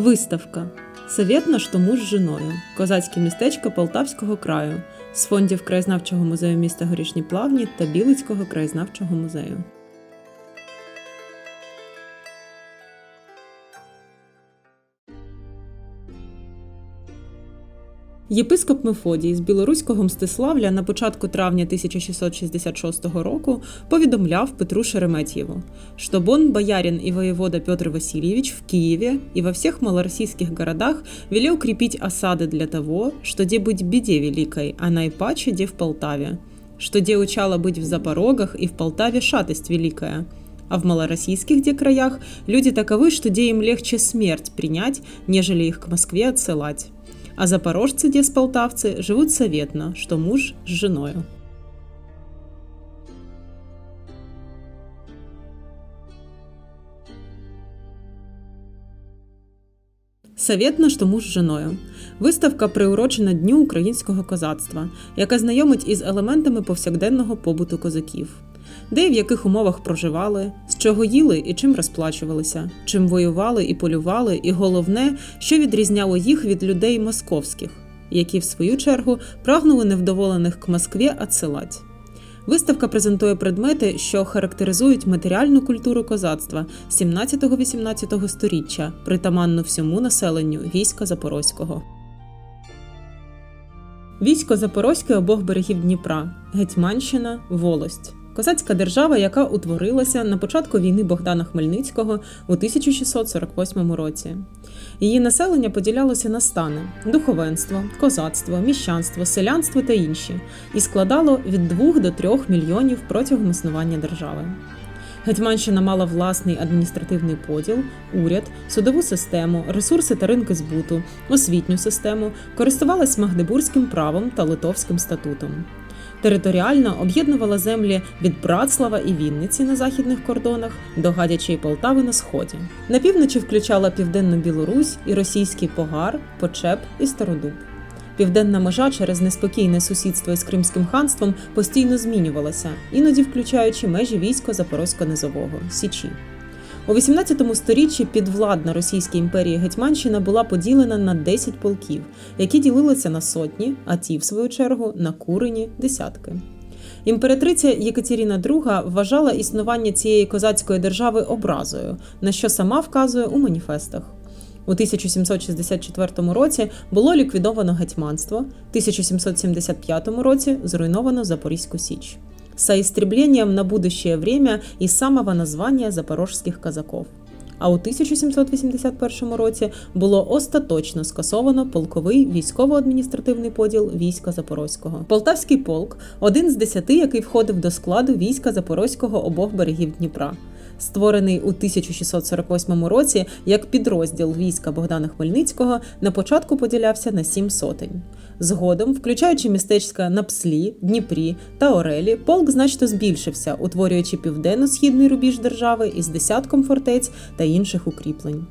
Виставка Совєтна тому з жіною. Козацьке містечко Полтавського краю з фондів краєзнавчого музею міста Горішні Плавні та Білицького краєзнавчого музею. Єпископ Мефодій з білоруського Мстиславля на початку травня 1666 року повідомляв Петру Шереметьєву, что Бон, боярин и воевода Петр Васильевич в Киеве и во всех малороссийских городах велел крепить осады для того, что де быть беде великой, а наипаче де в Полтаве, что де учало быть в Запорогах и в Полтаве шатость великая, а в малороссийских де краях люди таковы, что де им легче смерть принять, нежели их к Москве отсылать. А запорожцы, де с полтавцы, живут советно, что муж с женою. Советно, що муж з жіною. Виставка приурочена Дню українського козацтва, яка знайомить із елементами повсякденного побуту козаків, де і в яких умовах проживали, з чого їли і чим розплачувалися, чим воювали і полювали, і головне, що відрізняло їх від людей московських, які в свою чергу прагнули невдоволених к Москві отсилать. Виставка презентує предмети, що характеризують матеріальну культуру козацтва 17-18 століття, притаманну всьому населенню війська Запорозького. Військо Запорозьке обох берегів Дніпра, Гетьманщина, Волость. Козацька держава, яка утворилася на початку війни Богдана Хмельницького у 1648 році. Її населення поділялося на стани: духовенство, козацтво, міщанство, селянство та інші, і складало від 2 до 3 мільйонів протягом існування держави. Гетьманщина мала власний адміністративний поділ, уряд, судову систему, ресурси та ринки збуту, освітню систему, користувалась Магдебурзьким правом та Литовським статутом. Територіально об'єднувала землі від Братслава і Вінниці на західних кордонах до Гадячої Полтави на сході. На півночі включала Південну Білорусь і російський Погар, Почеп і Стародуб. Південна межа через неспокійне сусідство із Кримським ханством постійно змінювалася, іноді включаючи межі війська Запорозько-Низового Січі. У 18 сторіччі підвладна Російській імперії Гетьманщина була поділена на 10 полків, які ділилися на сотні, а ті, в свою чергу, на курені десятки. Імператриця Єкатеріна II вважала існування цієї козацької держави образою, на що сама вказує у маніфестах. У 1764 році було ліквідовано гетьманство, в 1775 році зруйновано Запорізьку Січ. Со истреблением на будущее время і самого названня запорожських казаков. А у 1781 році було остаточно скасовано полковий військово-адміністративний поділ війська Запорозького. Полтавський полк один з десяти, який входив до складу війська Запорозького обох берегів Дніпра. Створений у 1648 році як підрозділ війська Богдана Хмельницького, на початку поділявся на сім сотень. Згодом, включаючи містечка на Пслі, Дніпрі та Орелі, полк значно збільшився, утворюючи південно-східний рубіж держави із десятком фортець та інших укріплень.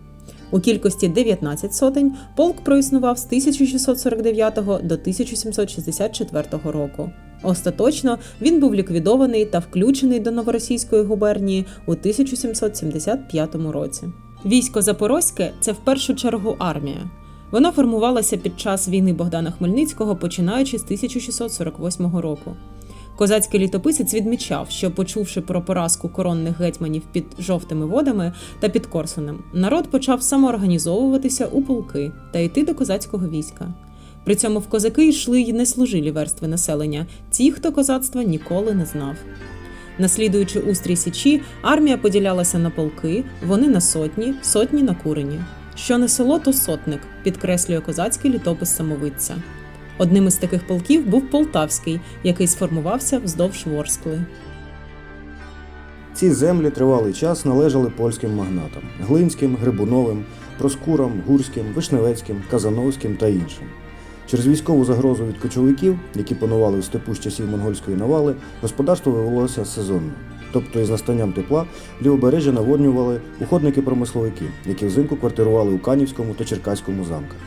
У кількості 19 сотень полк проіснував з 1649 до 1764 року. Остаточно він був ліквідований та включений до новоросійської губернії у 1775 році. Військо Запорозьке це в першу чергу армія. Вона формувалася під час війни Богдана Хмельницького, починаючи з 1648 року. Козацький літописець відмічав, що, почувши про поразку коронних гетьманів під жовтими водами та під Корсунем, народ почав самоорганізовуватися у полки та йти до козацького війська. При цьому в козаки йшли й неслужилі верстви населення, ті, хто козацтва ніколи не знав. Наслідуючи устрій січі, армія поділялася на полки, вони на сотні, сотні на курені. Що не село, то сотник, підкреслює козацький літопис самовидця. Одним із таких полків був Полтавський, який сформувався вздовж Ворскли. Ці землі тривалий час належали польським магнатам Глинським, Грибуновим, Проскурам, Гурським, Вишневецьким, Казановським та іншим. Через військову загрозу від кочовиків, які панували в степу з часів монгольської навали, господарство вивелося сезонно. Тобто із настанням тепла лівобережжя наводнювали уходники-промисловики, які взимку квартирували у Канівському та Черкаському замках.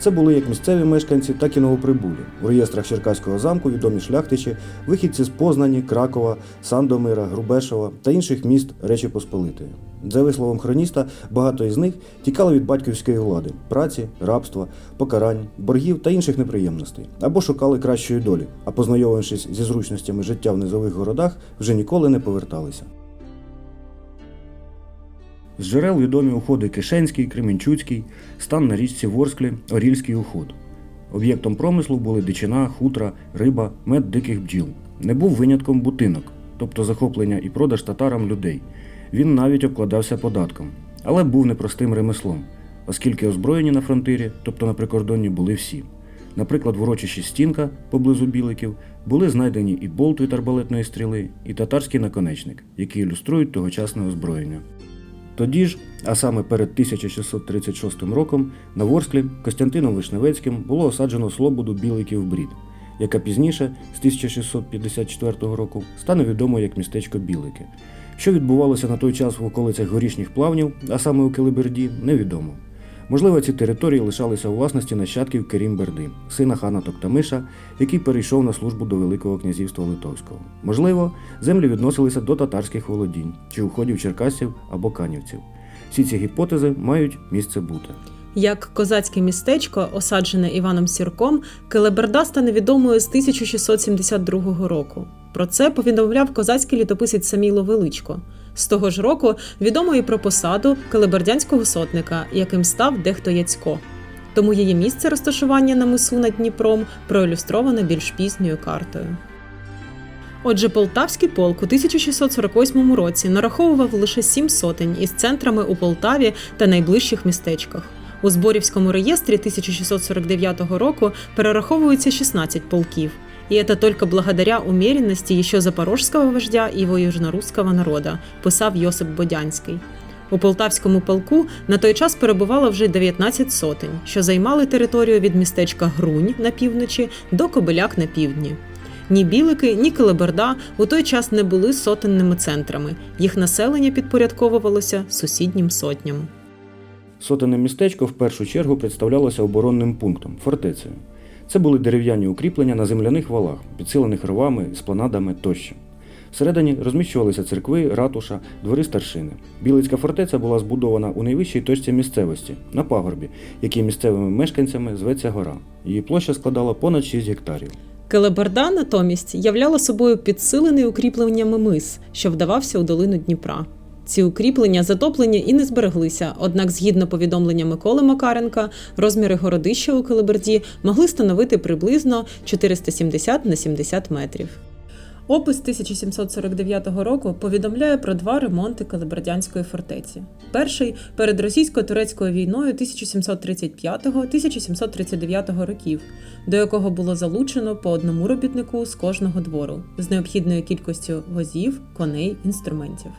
Це були як місцеві мешканці, так і новоприбулі. У реєстрах Черкаського замку відомі шляхтичі, вихідці з Познані, Кракова, Сандомира, Грубешова та інших міст Речі Посполитої. За висловом хроніста, багато із них тікали від батьківської влади, праці, рабства, покарань, боргів та інших неприємностей, або шукали кращої долі, а познайомившись зі зручностями життя в низових городах, вже ніколи не поверталися. З джерел відомі уходи Кишенський, Кременчуцький, стан на річці Ворсклі, Орільський уход. Об'єктом промислу були дичина, хутра, риба, мед диких бджіл. Не був винятком бутинок, тобто захоплення і продаж татарам людей. Він навіть обкладався податком, але був непростим ремеслом, оскільки озброєні на фронтирі, тобто на прикордонні, були всі. Наприклад, в урочищі Стінка поблизу Біликів були знайдені і болт від арбалетної стріли, і татарський наконечник, які ілюструють тогочасне озброєння. Тоді ж, а саме перед 1636 роком, на Ворсклі Костянтином Вишневецьким було осаджено слободу Біликів Брід, яка пізніше, з 1654 року, стане відомою як містечко Білики. Що відбувалося на той час в околицях горішніх плавнів, а саме у Килиберді, невідомо. Можливо, ці території лишалися у власності нащадків Керім Берди, сина хана Токтамиша, який перейшов на службу до Великого князівства Литовського. Можливо, землі відносилися до татарських володінь чи уходів черкасів або канівців. Всі ці гіпотези мають місце бути. Як козацьке містечко, осаджене Іваном Сірком, Келеберда стане відомою з 1672 року. Про це повідомляв козацький літописець Саміло Величко. З того ж року відомо і про посаду келебердянського сотника, яким став дехто Яцько. Тому її місце розташування на мису над Дніпром проілюстроване більш пізньою картою. Отже, Полтавський полк у 1648 році нараховував лише сім сотень із центрами у Полтаві та найближчих містечках. У Зборівському реєстрі 1649 року перераховується 16 полків. И это только благодаря умеренности еще запорожского вождя и его южнорусского народа, писав Йосип Бодянський. У Полтавському полку на той час перебувало вже 19 сотень, що займали територію від містечка Грунь на півночі до Кобиляк на півдні. Ні Білики, ні Келеберда у той час не були сотенними центрами. Їх населення підпорядковувалося сусіднім сотням. Сотене містечко в першу чергу представлялося оборонним пунктом фортецею. Це були дерев'яні укріплення на земляних валах, підсилених ровами, спланадами тощо. Всередині розміщувалися церкви, ратуша, двори старшини. Білицька фортеця була збудована у найвищій точці місцевості на пагорбі, який місцевими мешканцями зветься гора. Її площа складала понад 6 гектарів. Келеберда натомість являла собою підсилений укріпленнями мис, що вдавався у долину Дніпра. Ці укріплення затоплені і не збереглися, однак, згідно повідомлення Миколи Макаренка, розміри городища у Келеберді могли становити приблизно 470 на 70 метрів. Опис 1749 року повідомляє про два ремонти Келебердянської фортеці. Перший перед російсько-турецькою війною 1735-1739 років, до якого було залучено по одному робітнику з кожного двору з необхідною кількістю возів, коней, інструментів.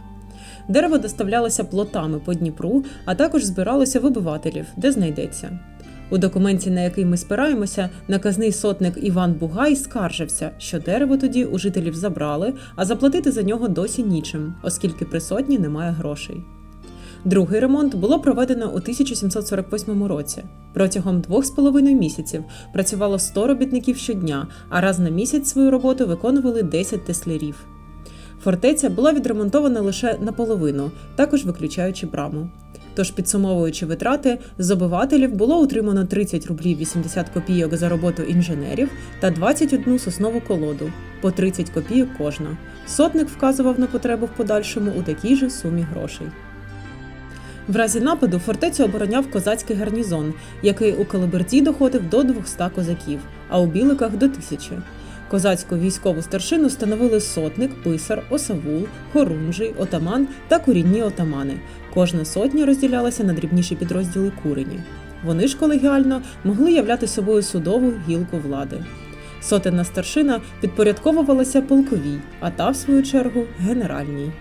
Дерево доставлялося плотами по Дніпру, а також збиралося вибивателів, де знайдеться. У документі, на який ми спираємося, наказний сотник Іван Бугай скаржився, що дерево тоді у жителів забрали, а заплатити за нього досі нічим, оскільки при сотні немає грошей. Другий ремонт було проведено у 1748 році. Протягом двох з половиною місяців працювало 100 робітників щодня, а раз на місяць свою роботу виконували 10 теслярів. Фортеця була відремонтована лише наполовину, також виключаючи браму. Тож, підсумовуючи витрати, з обивателів було утримано 30 рублів 80 копійок за роботу інженерів та 21 соснову колоду по 30 копійок кожна. Сотник вказував на потребу в подальшому у такій же сумі грошей. В разі нападу фортецю обороняв козацький гарнізон, який у Калиберді доходив до 200 козаків, а у Біликах до тисячі. Козацьку військову старшину становили сотник, писар, осавул, хорунжий, отаман та курінні отамани. Кожна сотня розділялася на дрібніші підрозділи курені. Вони ж колегіально могли являти собою судову гілку влади. Сотенна старшина підпорядковувалася полковій, а та, в свою чергу, генеральній.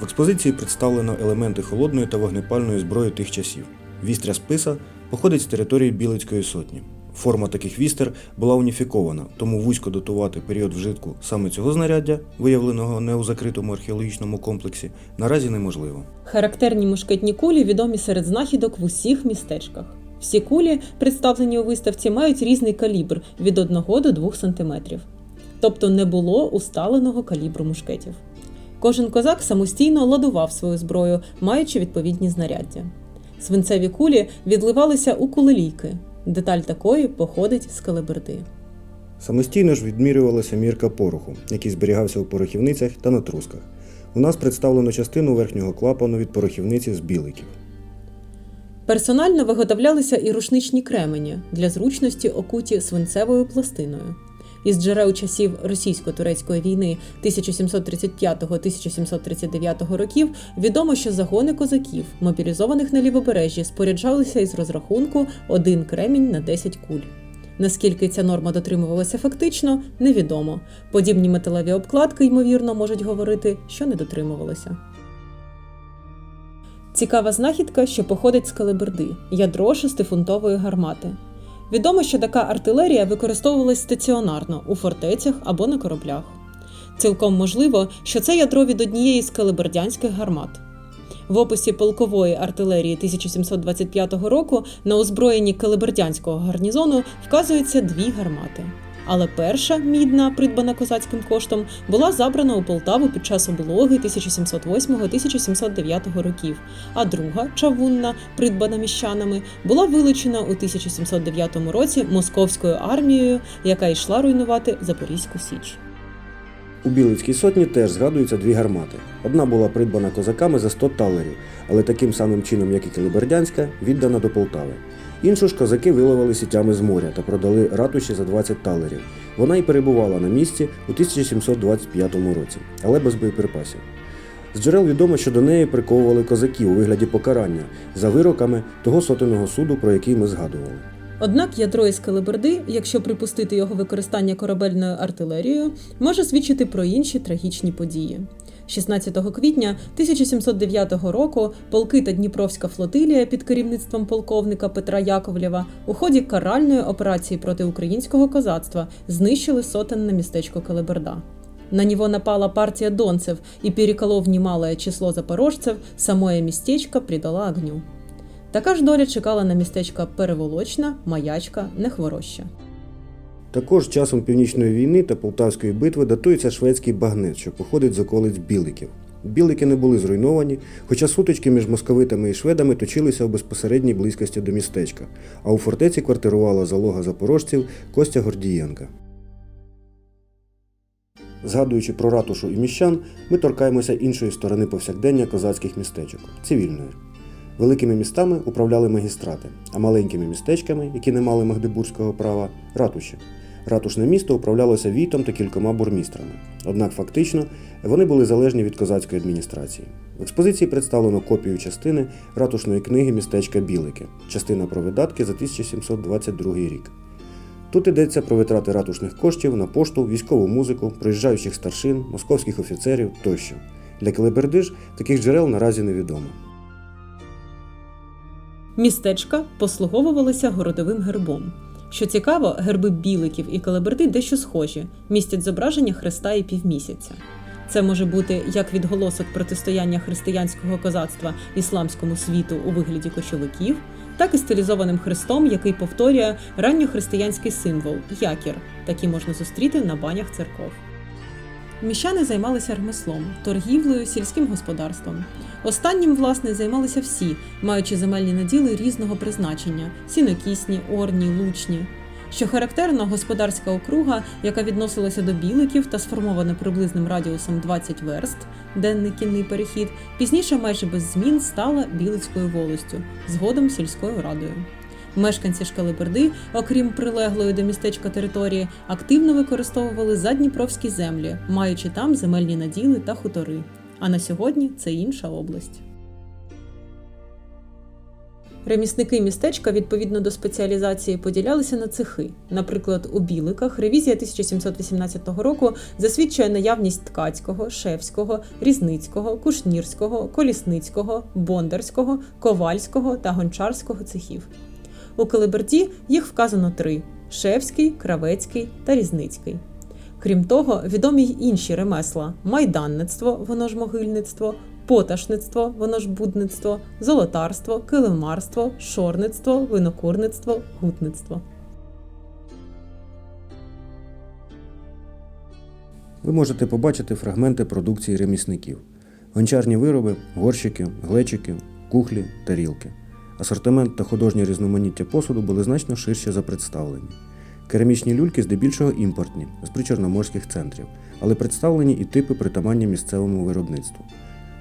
В експозиції представлено елементи холодної та вогнепальної зброї тих часів. Вістря списа походить з території Білицької сотні. Форма таких вістер була уніфікована, тому вузько датувати період вжитку саме цього знаряддя, виявленого не у закритому археологічному комплексі, наразі неможливо. Характерні мушкетні кулі відомі серед знахідок в усіх містечках. Всі кулі, представлені у виставці, мають різний калібр від 1 до 2 см. Тобто не було усталеного калібру мушкетів. Кожен козак самостійно ладував свою зброю, маючи відповідні знаряддя. Свинцеві кулі відливалися у кулелійки. Деталь такої походить з калиберди. Самостійно ж відмірювалася мірка пороху, який зберігався у порохівницях та на трусках. У нас представлено частину верхнього клапану від порохівниці з біликів. Персонально виготовлялися і рушничні кремені для зручності окуті свинцевою пластиною. Із джерел часів російсько-турецької війни 1735-1739 років відомо, що загони козаків, мобілізованих на лівобережжі, споряджалися із розрахунку один кремінь на 10 куль. Наскільки ця норма дотримувалася фактично, невідомо. Подібні металеві обкладки, ймовірно, можуть говорити, що не дотримувалися. Цікава знахідка, що походить з калиберди ядро шестифунтової гармати. Відомо, що така артилерія використовувалась стаціонарно у фортецях або на кораблях. Цілком можливо, що це ядро від однієї з калибердянських гармат. В описі полкової артилерії 1725 року на озброєнні калибердянського гарнізону вказуються дві гармати. Але перша мідна, придбана козацьким коштом, була забрана у Полтаву під час облоги 1708-1709 років, а друга чавунна, придбана міщанами, була вилучена у 1709 році московською армією, яка йшла руйнувати Запорізьку Січ. У Білицькій сотні теж згадуються дві гармати. Одна була придбана козаками за 100 талерів, але таким самим чином, як і Калибердянська, віддана до Полтави. Іншу ж козаки виловили сітями з моря та продали ратуші за 20 талерів. Вона і перебувала на місці у 1725 році, але без боєприпасів. З джерел відомо, що до неї приковували козаків у вигляді покарання за вироками того сотеного суду, про який ми згадували. Однак ядро із калиберди, якщо припустити його використання корабельною артилерією, може свідчити про інші трагічні події. 16 квітня 1709 року полки та Дніпровська флотилія під керівництвом полковника Петра Яковлєва у ході каральної операції проти українського козацтва знищили сотенне містечко Калиберда. На него напала партия донцев и, переколов немалое число запорожцев, самое местечко придала огню. Така ж доля чекала на містечка Переволочна, Маячка, Нехвороща. Також часом Північної війни та Полтавської битви датується шведський багнет, що походить з околиць Біликів. Білики не були зруйновані, хоча сутички між московитами і шведами точилися у безпосередній близькості до містечка, а у фортеці квартирувала залога запорожців Костя Гордієнка. Згадуючи про ратушу і міщан, ми торкаємося іншої сторони повсякдення козацьких містечок цивільної. Великими містами управляли магістрати, а маленькими містечками, які не мали магдебурзького права, ратуші. Ратушне місто управлялося війтом та кількома бурмістрами. Однак фактично вони були залежні від козацької адміністрації. В експозиції представлено копію частини ратушної книги містечка Білики, частина про видатки за 1722 рік. Тут йдеться про витрати ратушних коштів на пошту, військову музику, проїжджаючих старшин, московських офіцерів тощо. Для Келеберди таких джерел наразі невідомо. Містечка послуговувалися городовим гербом. Що цікаво, герби біликів і калиберди дещо схожі, містять зображення хреста і півмісяця. Це може бути як відголосок протистояння християнського козацтва ісламському світу у вигляді кочовиків, так і стилізованим хрестом, який повторює ранньохристиянський символ якір, такі можна зустріти на банях церков. Міщани займалися ремеслом, торгівлею, сільським господарством. Останнім, власне, займалися всі, маючи земельні наділи різного призначення: сінокісні, орні, лучні. Що характерно, господарська округа, яка відносилася до біликів та сформована приблизним радіусом 20 верст, денний кінний перехід, пізніше майже без змін стала білицькою волостю, згодом сільською радою. Мешканці Шкалиберди, окрім прилеглої до містечка території, активно використовували задніпровські землі, маючи там земельні наділи та хутори. А на сьогодні це інша область. Ремісники містечка відповідно до спеціалізації поділялися на цехи. Наприклад, у Біликах ревізія 1718 року засвідчує наявність ткацького, шевського, різницького, кушнірського, колісницького, бондарського, ковальського та гончарського цехів. У Калиберді їх вказано три: Шевський, Кравецький та Різницький. Крім того, відомі й інші ремесла: майданництво, воно ж могильництво, поташництво, воно ж будництво, золотарство, килимарство, шорництво, винокурництво, гутництво. Ви можете побачити фрагменти продукції ремісників: гончарні вироби, горщики, глечики, кухлі, тарілки. Асортимент та художнє різноманіття посуду були значно ширше за представлені. Керамічні люльки здебільшого імпортні з причорноморських центрів, але представлені і типи притаманні місцевому виробництву.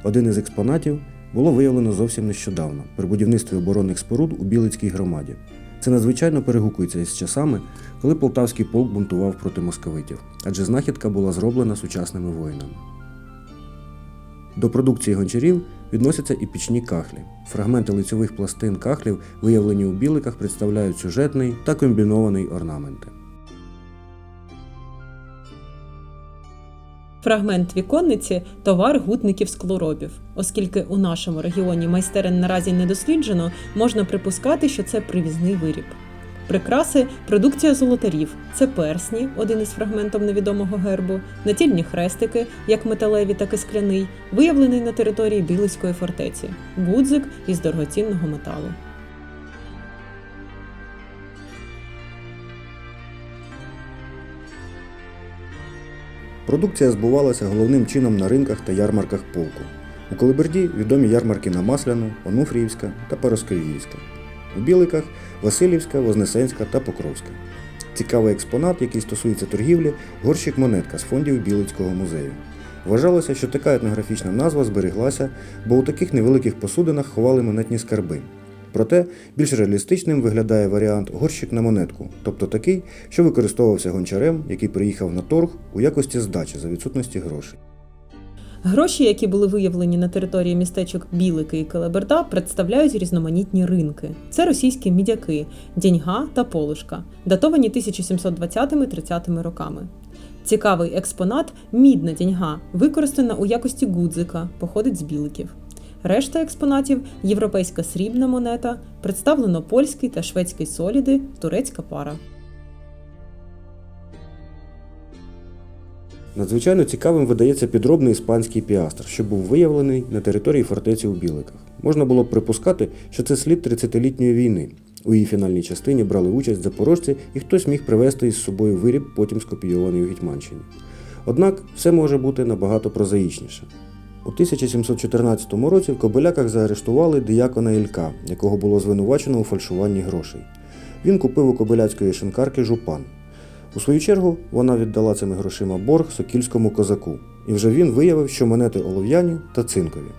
Один із експонатів було виявлено зовсім нещодавно при будівництві оборонних споруд у Білицькій громаді. Це надзвичайно перегукується із часами, коли полтавський полк бунтував проти московитів, адже знахідка була зроблена сучасними воїнами. До продукції гончарів відносяться і пічні кахлі. Фрагменти лицьових пластин кахлів, виявлені у біликах, представляють сюжетний та комбінований орнаменти. Фрагмент віконниці товар гутників склоробів. Оскільки у нашому регіоні майстерен наразі не досліджено, можна припускати, що це привізний виріб. Прикраси продукція золотарів. Це персні, один із фрагментом невідомого гербу, натільні хрестики, як металеві, так і скляний, виявлений на території Білицької фортеці, гудзик із дорогоцінного металу. Продукція збувалася головним чином на ринках та ярмарках полку. У Колиберді відомі ярмарки на Масляну, Онуфріївська та Парасковіївська. У Біликах Васильівська, Вознесенська та Покровська. Цікавий експонат, який стосується торгівлі, горщик монетка з фондів Білицького музею. Вважалося, що така етнографічна назва збереглася, бо у таких невеликих посудинах ховали монетні скарби. Проте більш реалістичним виглядає варіант горщик на монетку, тобто такий, що використовувався гончарем, який приїхав на торг у якості здачі за відсутності грошей. Гроші, які були виявлені на території містечок Білики і Келеберда, представляють різноманітні ринки. Це російські мідяки, дяньга та полушка, датовані 1720-30 роками. Цікавий експонат мідна дяньга, використана у якості гудзика, походить з біликів. Решта експонатів європейська срібна монета, представлено польський та шведський соліди, турецька пара. Надзвичайно цікавим видається підробний іспанський піастр, що був виявлений на території фортеці у Біликах. Можна було б припускати, що це слід 30-літньої війни. У її фінальній частині брали участь запорожці, і хтось міг привезти із собою виріб, потім скопійований у Гетьманщині. Однак все може бути набагато прозаїчніше. У 1714 році в Кобиляках заарештували диякона Ілька, якого було звинувачено у фальшуванні грошей. Він купив у кобиляцької шинкарки жупан. У свою чергу вона віддала цими грошима борг сокільському козаку, і вже він виявив, що монети олов'яні та цинкові.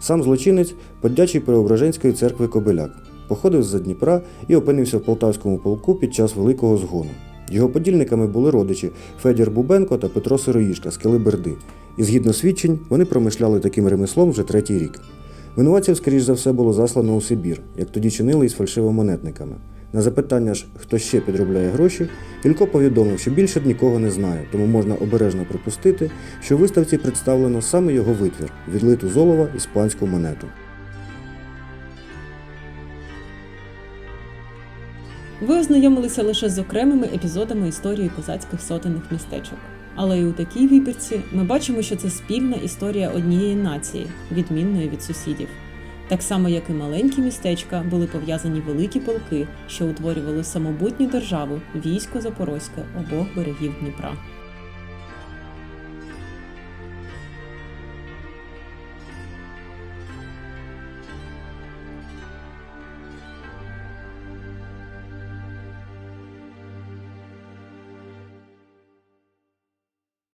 Сам злочинець подячий Преображенської церкви Кобиляк, походив з-за Дніпра і опинився в полтавському полку під час великого згону. Його подільниками були родичі Федір Бубенко та Петро Сироїшка з Килиберди, і згідно свідчень, вони промишляли таким ремеслом вже третій рік. Винуватців, скоріш за все, було заслано у Сибір, як тоді чинили із фальшивомонетниками. На запитання ж, хто ще підробляє гроші, Ілько повідомив, що більше нікого не знає, тому можна обережно припустити, що виставці представлено саме його витвір відлиту з олова іспанську монету. Ви ознайомилися лише з окремими епізодами історії козацьких сотенних містечок. Але і у такій вибірці ми бачимо, що це спільна історія однієї нації, відмінної від сусідів. Так само, як і маленькі містечка, були пов'язані великі полки, що утворювали самобутню державу військо Запорозьке обох берегів Дніпра.